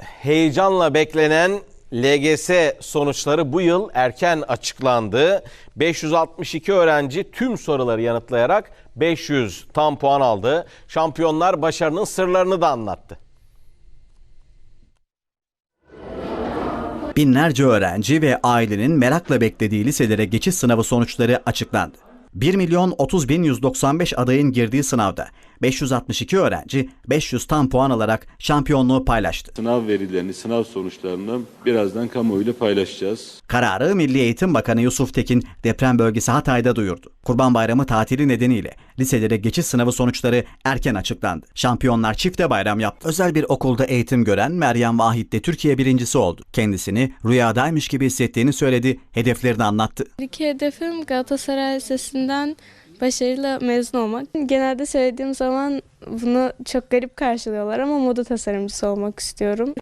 heyecanla beklenen LGS sonuçları bu yıl erken açıklandı. 562 öğrenci tüm soruları yanıtlayarak 500 tam puan aldı. Şampiyonlar başarının sırlarını da anlattı. Binlerce öğrenci ve ailenin merakla beklediği liselere geçiş sınavı sonuçları açıklandı. 1 milyon 30 bin 195 adayın girdiği sınavda 562 öğrenci 500 tam puan alarak şampiyonluğu paylaştı. Sınav verilerini, sınav sonuçlarını birazdan kamuoyuyla paylaşacağız. Kararı Milli Eğitim Bakanı Yusuf Tekin deprem bölgesi Hatay'da duyurdu. Kurban Bayramı tatili nedeniyle liselere geçiş sınavı sonuçları erken açıklandı. Şampiyonlar çifte bayram yaptı. Özel bir okulda eğitim gören Meryem Vahit de Türkiye birincisi oldu. Kendisini rüyadaymış gibi hissettiğini söyledi, hedeflerini anlattı. İlk hedefim Galatasaray Lisesi'nden başarıyla mezun olmak. Genelde söylediğim zaman bunu çok garip karşılıyorlar ama moda tasarımcısı olmak istiyorum.